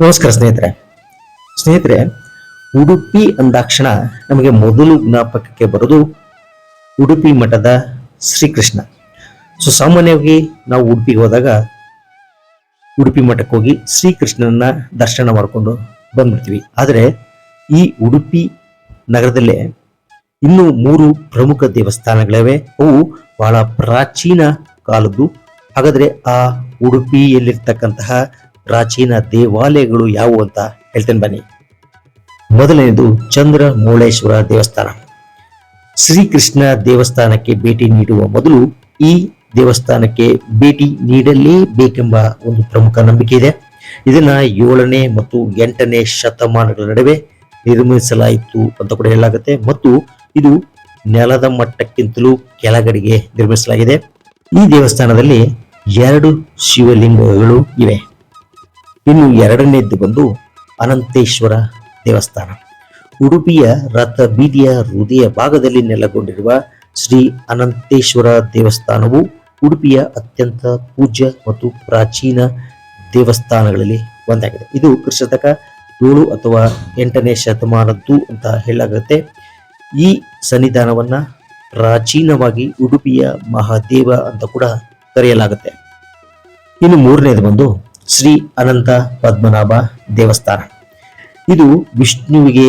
ನಮಸ್ಕಾರ ಸ್ನೇಹಿತರೆ. ಸ್ನೇಹಿತರೆ, ಉಡುಪಿ ಅಂದಾಕ್ಷಣ ನಮಗೆ ಮೊದಲು ಜ್ಞಾಪಕಕ್ಕೆ ಬರೋದು ಉಡುಪಿ ಮಠದ ಶ್ರೀಕೃಷ್ಣ. ಸೊ ಸಾಮಾನ್ಯವಾಗಿ ನಾವು ಉಡುಪಿಗೆ ಹೋದಾಗ ಉಡುಪಿ ಮಠಕ್ಕೆ ಹೋಗಿ ಶ್ರೀಕೃಷ್ಣನ ದರ್ಶನ ಮಾಡಿಕೊಂಡು ಬಂದ್ಬಿಡ್ತೀವಿ. ಆದರೆ ಈ ಉಡುಪಿ ನಗರದಲ್ಲೇ ಇನ್ನೂ ಮೂರು ಪ್ರಮುಖ ದೇವಸ್ಥಾನಗಳಿವೆ. ಅವು ಬಹಳ ಪ್ರಾಚೀನ ಕಾಲದ್ದು. ಹಾಗಾದ್ರೆ ಆ ಉಡುಪಿಯಲ್ಲಿರ್ತಕ್ಕಂತಹ ಪ್ರಾಚೀನ ದೇವಾಲಯಗಳು ಯಾವುವು ಅಂತ ಹೇಳ್ತೇನೆ ಬನ್ನಿ. ಮೊದಲನೇದು ಚಂದ್ರ ಮೂಳೇಶ್ವರ ದೇವಸ್ಥಾನ. ಶ್ರೀಕೃಷ್ಣ ದೇವಸ್ಥಾನಕ್ಕೆ ಭೇಟಿ ನೀಡುವ ಮೊದಲು ಈ ದೇವಸ್ಥಾನಕ್ಕೆ ಭೇಟಿ ನೀಡಲೇಬೇಕೆಂಬ ಒಂದು ಪ್ರಮುಖ ನಂಬಿಕೆ ಇದೆ. ಇದನ್ನ ಏಳನೇ ಮತ್ತು ಎಂಟನೇ ಶತಮಾನಗಳ ನಡುವೆ ನಿರ್ಮಿಸಲಾಯಿತು ಅಂತ ಕೂಡ ಹೇಳಲಾಗುತ್ತೆ. ಮತ್ತು ಇದು ನೆಲದ ಮಟ್ಟಕ್ಕಿಂತಲೂ ಕೆಳಗಡೆಗೆ ನಿರ್ಮಿಸಲಾಗಿದೆ. ಈ ದೇವಸ್ಥಾನದಲ್ಲಿ ಎರಡು ಶಿವಲಿಂಗಗಳು ಇವೆ. ಇನ್ನು ಎರಡನೇದ್ದು ಬಂದು ಅನಂತೇಶ್ವರ ದೇವಸ್ಥಾನ. ಉಡುಪಿಯ ರಥ ಬೀದಿಯ ಹೃದಯ ಭಾಗದಲ್ಲಿ ನೆಲೆಗೊಂಡಿರುವ ಶ್ರೀ ಅನಂತೇಶ್ವರ ದೇವಸ್ಥಾನವು ಉಡುಪಿಯ ಅತ್ಯಂತ ಪೂಜ್ಯ ಮತ್ತು ಪ್ರಾಚೀನ ದೇವಸ್ಥಾನಗಳಲ್ಲಿ ಒಂದಾಗಿದೆ. ಇದು ಕ್ರಿಸ್ತಕ ಏಳು ಅಥವಾ ಎಂಟನೇ ಶತಮಾನದ್ದು ಅಂತ ಹೇಳಲಾಗುತ್ತೆ. ಈ ಸನ್ನಿಧಾನವನ್ನ ಪ್ರಾಚೀನವಾಗಿ ಉಡುಪಿಯ ಮಹಾದೇವ ಅಂತ ಕೂಡ ಕರೆಯಲಾಗುತ್ತೆ. ಇನ್ನು ಮೂರನೇದು ಬಂದು ಶ್ರೀ ಅನಂತ ಪದ್ಮನಾಭ ದೇವಸ್ಥಾನ. ಇದು ವಿಷ್ಣುವಿಗೆ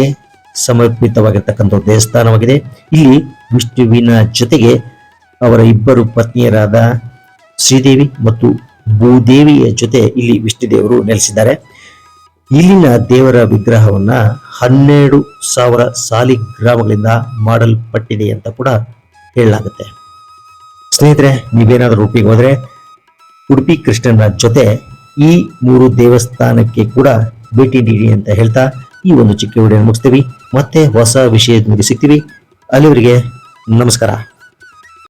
ಸಮರ್ಪಿತವಾಗಿರ್ತಕ್ಕಂಥ ದೇವಸ್ಥಾನವಾಗಿದೆ. ಇಲ್ಲಿ ವಿಷ್ಣುವಿನ ಜೊತೆಗೆ ಅವರ ಇಬ್ಬರು ಪತ್ನಿಯರಾದ ಶ್ರೀದೇವಿ ಮತ್ತು ಭೂದೇವಿಯ ಜೊತೆ ಇಲ್ಲಿ ವಿಷ್ಣು ದೇವರು ನೆಲೆಸಿದ್ದಾರೆ. ಇಲ್ಲಿನ ದೇವರ ವಿಗ್ರಹವನ್ನ ಹನ್ನೆರಡು ಸಾವಿರ ಸಾಲಿಗ್ರಾಮಗಳಿಂದ ಮಾಡಲ್ಪಟ್ಟಿದೆ ಅಂತ ಕೂಡ ಹೇಳಲಾಗುತ್ತೆ. ಸ್ನೇಹಿತರೆ, ನೀವೇನಾದರೂ ಉಡುಪಿಗೆ ಹೋದ್ರೆ ಉಡುಪಿ ಕೃಷ್ಣನ ಜೊತೆ ಈ ಮೂರು ದೇವಸ್ಥಾನಕ್ಕೆ ಕೂಡ ಭೇಟಿ ನೀಡಿ ಅಂತ ಹೇಳ್ತಾ ಈ ಒಂದು ಚಿಕ್ಕ ವಿಡಿಯೋ ಮುಗಿಸ್ತೀವಿ. ಮತ್ತೆ ಹೊಸ ವಿಷಯದೊಂದಿಗೆ ಸಿಗ್ತೀವಿ. ಅಲ್ಲಿವರೆಗೆ ನಮಸ್ಕಾರ.